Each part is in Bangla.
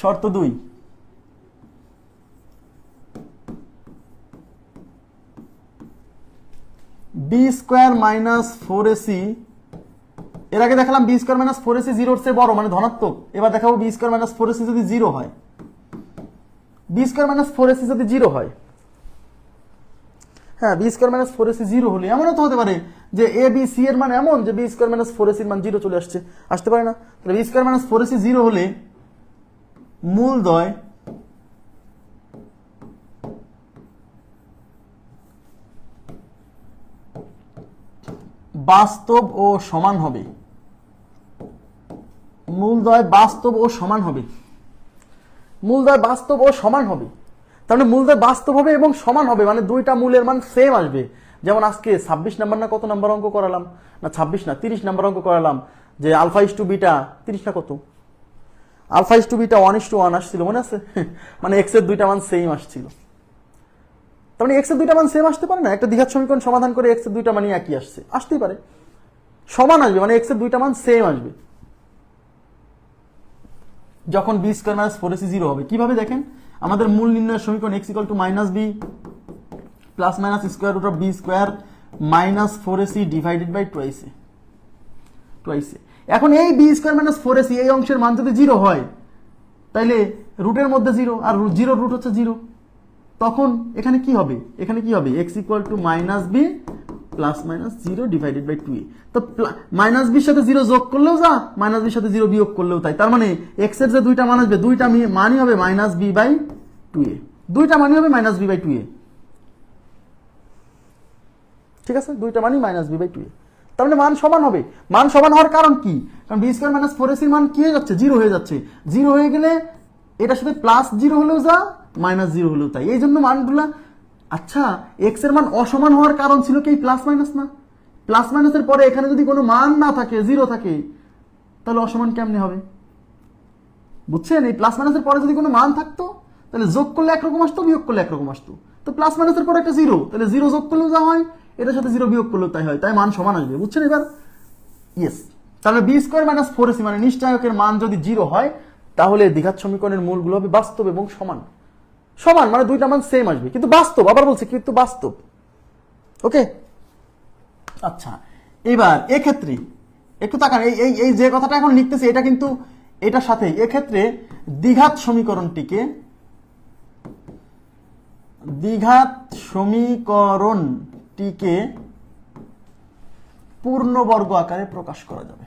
শর্ত দুই। B square minus four AC এর আগে দেখালাম B square minus four AC জিরোর চেয়ে বড় মানে ধনাত্মক। এবার দেখাবো B square minus four AC যদি জিরো হয়। B square minus four AC যদি জিরো হয়। হ্যাঁ B square minus four AC zero হলে এমনও তো হতে পারে যে এ বি সি এর মান এমন যে বি স্কোয়ার মাইনাস ফোর এসির মান জিরো চলে আসছে। আসতে পারে না। তাহলে B square minus four AC zero হলে মূলদয় বাস্তব ও সমান হবে। মূলদয় বাস্তব ও সমান হবে। মূলদয় বাস্তব ও সমান হবে। তার মানে মূলদয় বাস্তব হবে এবং সমান হবে মানে দুইটা মূলের মান সেম আসবে। যেমন আজকে ছাব্বিশ নাম্বার না কত নাম্বার অঙ্ক করালাম? না, ছাব্বিশ না, তিরিশ নাম্বার অঙ্ক করালাম। যে আলফা ইস টু বিটা, তিরিশ না কত? Alpha is two beta one is two one আসছিল, মনে আছে? মানে এক্সের দুইটা মান সেম আসছিল। তার মানে এক্সের দুইটা মান সেম আসতে পারে না, একটা দ্বিঘাত সমীকরণ সমাধান করে এক্সের দুইটা মানই একই আসছে। আসতেই পারে। সমান আসবে মানে এক্সের দুইটা মান সেম আসবে। যখন B square minus four AC zero হবে, কীভাবে দেখেন? আমাদের মূল নির্ণয়ের সমীকরণ X equal to minus B plus minus square root of B square minus four AC divided by twice twice এখন এই B square minus four AC এই অংশের মান যদি জিরো হয়, তাইলে রুটের মধ্যে জিরো আর জিরো রুট হচ্ছে জিরো তখন এখানে কি হবে? এখানে কি হবে? X equal to minus B plus minus zero divided by two A তো মাইনাস বির সাথে জিরো যোগ করলেও যা মাইনাস বির সাথে জিরো বিয়োগ করলেও তাই। তার মানে এক্সের যে দুইটা মান আসবে, দুইটা মানই হবে minus B by two A দুইটা মানই হবে minus B by two A ঠিক আছে? দুইটা মানই minus B by two A তার মানে মান সমান হবে। মান সমান হওয়ার কারণ কি? কারণ বি স্কোয়ার মাইনাস ফোর এসির মান কি হয়ে যাচ্ছে? জিরো হয়ে যাচ্ছে। জিরো হয়ে গেলে এটার সাথে প্লাস জিরো হলেও যা মাইনাস জিরো হলেও তাই। এই জন্য মানগুলা আচ্ছা এক্সের মান অসমান হওয়ার কারণ ছিল কি প্লাস মাইনাস না? প্লাস মাইনাসের পরে এখানে যদি কোনো মান না থাকে জিরো থাকে, তাহলে অসমান কেমনে হবে? বুঝছেন? এই প্লাস মাইনাসের পরে যদি কোনো মান থাকতো, তাহলে যোগ করলে একরকম আসতো, বিয়োগ করলে একরকম আসতো। তো প্লাস মাইনাসের পরে একটা জিরো তাহলে জিরো যোগ করলেও যা হয় এটার সাথে জিরো বিয়োগ করলেও তাই হয়, তাই মান সমান আসবে, বুঝছেন এবার? ইয়েস তাহলে B square minus four AC মানে নিশ্চয়কের মান যদি জিরো হয়, তাহলে দ্বিঘাত সমীকরণের মূলগুলো হবে বাস্তব এবং সমান। সমান মানে দুইটা মান সেম আসবে, কিন্তু বাস্তব, আবার বলছে, কিন্তু বাস্তব। ওকে আচ্ছা এবার এক্ষেত্রে, একটু তাকান, এই এই যে কথাটা এখন লিখতেছি, এটা কিন্তু এটার সাথে, এক্ষেত্রে দ্বিঘাত সমীকরণটিকে দ্বিঘাত সমীকরণটিকে পূর্ণবর্গ আকারে প্রকাশ করা যাবে।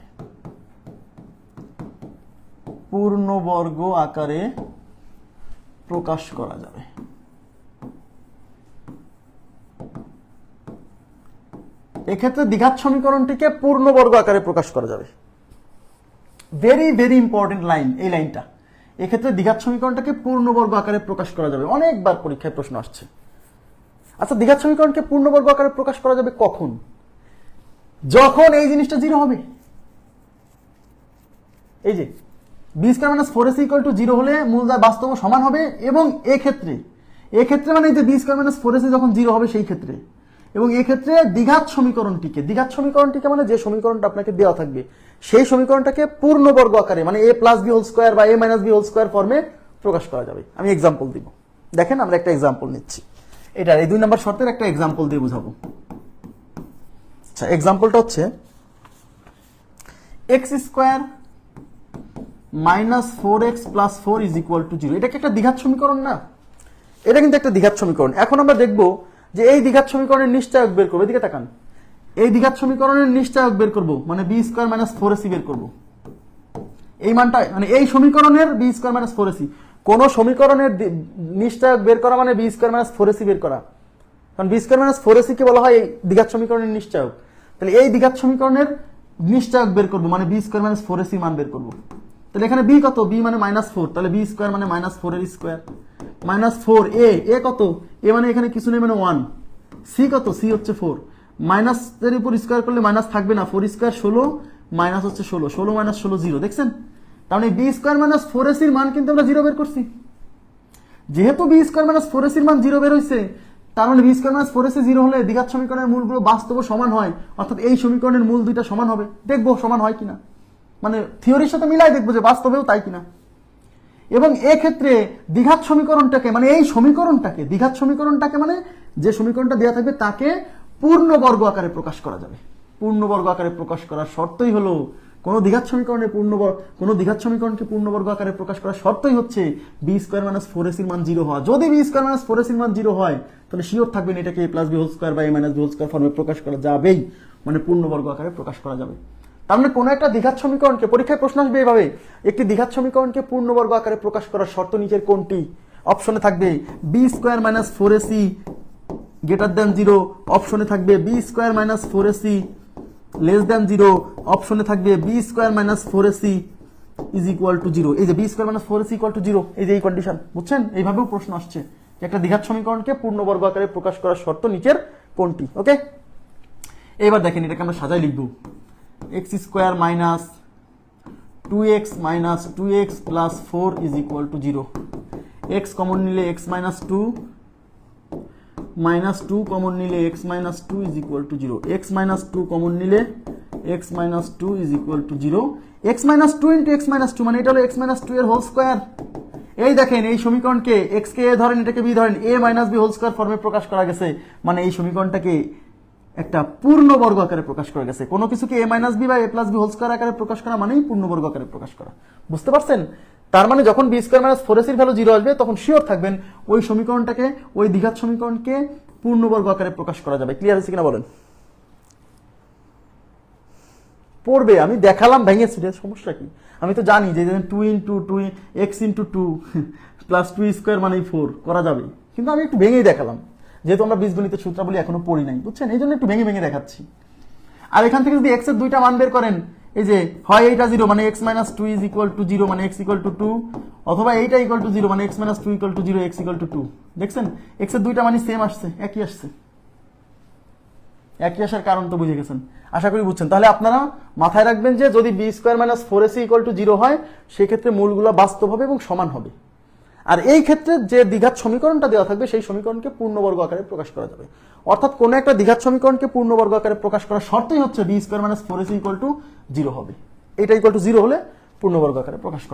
পূর্ণবর্গ আকারে প্রকাশ করা যাবে। এক্ষেত্রে দ্বিঘাত সমীকরণটিকে পূর্ণবর্গ আকারে প্রকাশ করা যাবে। ভেরি ভেরি ইম্পর্টেন্ট লাইন এই লাইনটা এক্ষেত্রে দ্বিঘাত সমীকরণটাকে পূর্ণবর্গ আকারে প্রকাশ করা যাবে। অনেকবার পরীক্ষায় প্রশ্ন আসছে। আচ্ছা দ্বিঘাত সমীকরণকে পূর্ণবর্গ আকারে প্রকাশ করা যাবে কখন? যখন এই জিনিসটা জিরো হবে। এই যে B square minus four AC equal to zero হলে মূলদয় বাস্তব সমান হবে এবং এক্ষেত্রে এক্ষেত্রে মানে এই যে B square minus four AC যখন জিরো হবে সেই ক্ষেত্রে, এবং এক্ষেত্রে দ্বিঘাত সমীকরণটিকে দ্বিঘাত সমীকরণটিকে মানে যে সমীকরণটা আপনাকে দেওয়া থাকবে, সেই সমীকরণটাকে পূর্ণবর্গ আকারে মানে A plus B whole square বা A minus B whole square ফর্মে প্রকাশ করা যাবে। আমি এক্সাম্পল দিব। দেখেন আমরা একটা এক্সাম্পল নিচ্ছি। এটা, এই দুই নম্বর শর্তের একটা এক্সাম্পল দিয়ে বুঝাবো। আচ্ছা এক্সাম্পলটা হচ্ছে X square minus four X plus four is equal to zero এটা কি একটা দ্বিঘাত সমীকরণ না? এটা কিন্তু একটা দ্বিঘাত সমীকরণ। এখন আমরা দেখব যে এই দ্বিঘাত সমীকরণের নিশ্চয়ক বের করব। এদিকে তাকান। এই দ্বিঘাত সমীকরণের নিশ্চয়ক বের করব মানে B square minus four AC বের করব। এই মানটা মানে এই সমীকরণের B square minus four AC কোন সমীকরণের দি- বের করা মানে B square minus four AC বের করা। কারণ B square minus four AC কে বলা হয় এই দ্বিঘাত সমীকরণের নিশ্চয়ক তাহলে এই দ্বিঘাত সমীকরণের নিশ্চয়ক বের করব মানে B square minus four AC মান বের করব। তাহলে এখানে বি কত? বি মানে মাইনাস ফোর তাহলে বি স্কোয়ার মানে মাইনাস ফোর এর square minus four A A কত? এ মানে এখানে কিছু নেই মানে ওয়ান সি কত? সি হচ্ছে ফোর মাইনাস এর উপর স্কোয়ার করলে মাইনাস থাকবে না। ফোর স্কোয়ার ষোলো মাইনাস হচ্ছে ষোলো। ষোলো মাইনাস ষোলো জিরো দেখছেন? মানে বি স্কোয়ার মাইনাস ফোর এসির মান কিন্তু আমরা জিরো বের করছি। যেহেতু বি স্কোয়ার মাইনাস ফোর এসির মান জিরো বের হয়েছে তার মানে B square minus four AC zero হলে দ্বিঘাত সমীকরণের মূলগুলো বাস্তব সমান হয়, অর্থাৎ এই সমীকরণের মূল দুইটা সমান হবে। দেখব সমান হয় কিনা। মানে থিওরির সাথে মিলাই দেখব যে বাস্তবেও তাই কিনা। এবং এক্ষেত্রে দ্বিঘাত সমীকরণটাকে মানে এই সমীকরণটাকে, দ্বিঘাত সমীকরণটাকে মানে যে সমীকরণটা দেওয়া থাকবে তাকে পূর্ণবর্গ আকারে প্রকাশ করা যাবে। পূর্ণবর্গ আকারে প্রকাশ করার শর্তই হলো কোন দ্বিঘাত সমীকরণে পূর্ণবর্গ, কোন দ্বিঘাত সমীকরণকে পূর্ণবর্গ আকারে প্রকাশ করার শর্তই হচ্ছে বি স্কোয়ার মাইনাস ফোর এসির মান জিরো হওয়া। যদি বি স্কোয়ার মাইনাস ফোর এসির মান জিরো হয়, তাহলে শিওর থাকবেন এটাকে A plus B whole square বা A minus B whole square ফর্মে প্রকাশ করা যাবেই মানে পূর্ণবর্গ আকারে প্রকাশ করা যাবে। তার মানে কোনো একটা দ্বিঘাত সমীকরণকে, পরীক্ষায় প্রশ্ন আসবে এভাবে, একটি দ্বিঘাত সমীকরণকে পূর্ণবর্গ আকারে প্রকাশ করার শর্ত নিচের কোনটি? অপশনে থাকবে B square minus four AC greater than zero অপশনে থাকবে B square minus four AC less than zero অপশনে থাকবে B square minus four AC is equal to zero এই যে B square minus four AC equal to zero এই যে এই কন্ডিশন বুঝছেন? এইভাবেও প্রশ্ন আসছে। একটা দ্বিঘাত সমীকরণকে পূর্ণবর্গ আকারে প্রকাশ করার শর্ত নিচের কোনটি, ওকে? এবার দেখেন এটাকে আমরা সাজাই লিখব। X square minus two X minus two X plus four is equal to zero X common নিলে X minus two minus two common নিলে X minus two is equal to zero X minus two common নিলে X minus two is equal to zero X minus two into X minus two মানে এটা হলো এক্স মাইনাস টু এর হোল স্কোয়ার এই দেখেন, এই সমীকরণকে এক্স কে এ ধরেন, এটাকে বি ধরেন A minus B whole square ফর্মে প্রকাশ করা গেছে। মানে এই সমীকরণটাকে একটা পূর্ণবর্গ আকারে প্রকাশ করা গেছে। কোনো কিছুকে এ মাইনাস বি বা A plus B whole square আকারে প্রকাশ করা মানেই পূর্ণবর্গ আকারে প্রকাশ করা। বুঝতে পারছেন? তার মানে যখন বি স্কোয়ার মাইনাস ফোর এসির ভ্যালু জিরো আসবে, তখন শিওর থাকবেন ওই সমীকরণটাকে, ওই দ্বিঘাত সমীকরণকে পূর্ণবর্গ আকারে প্রকাশ করা যাবে। ক্লিয়ার হয়েছে কিনা বলেন? পড়বে, আমি দেখালাম, ভেঙে ছিটে সমস্যা কি? আমি তো জানি যে two into two X into two plus two square মানে ফোর করা যাবে। কিন্তু আমি একটু ভেঙেই দেখালাম। যেহেতু আমরা বীজগণিতের সূত্রাবলী এখনও পড়ি নাই, বুঝছেন? এই জন্য একটু ভেঙে ভেঙে দেখাচ্ছি। আর এখান থেকে যদি এক্সের দুইটা মান বের করেন এই যে হয় এইটা জিরো মানে X minus two is equal to zero মানে এক্স ইকুয়াল টু টু অথবা এইটা ইকুয়াল টু জিরো মানে X minus two equal to zero X equal to two দেখছেন? এক্সের দুইটা মানে সেম আসছে, একই আসছে। একই আসার কারণ তো বুঝে গেছেন। আশা করি বুঝছেন। তাহলে আপনারা মাথায় রাখবেন যে যদি B square minus four AC equal to zero হয়, সেক্ষেত্রে মূলগুলো বাস্তব হবে এবং সমান হবে। আর এই ক্ষেত্রে যে দ্বিঘাত সমীকরণটা দেওয়া থাকবে, সেই সমীকরণকে পূর্ণবর্গ আকারে প্রকাশ করা যাবে। অর্থাৎ কোনো একটা দ্বিঘাত সমীকরণকে পূর্ণবর্গ আকারে প্রকাশ করার শর্তই হচ্ছে B square minus four AC equal to zero হবে। এটা ইকুয়াল টু জিরো হলে পূর্ণবর্গ আকারে প্রকাশ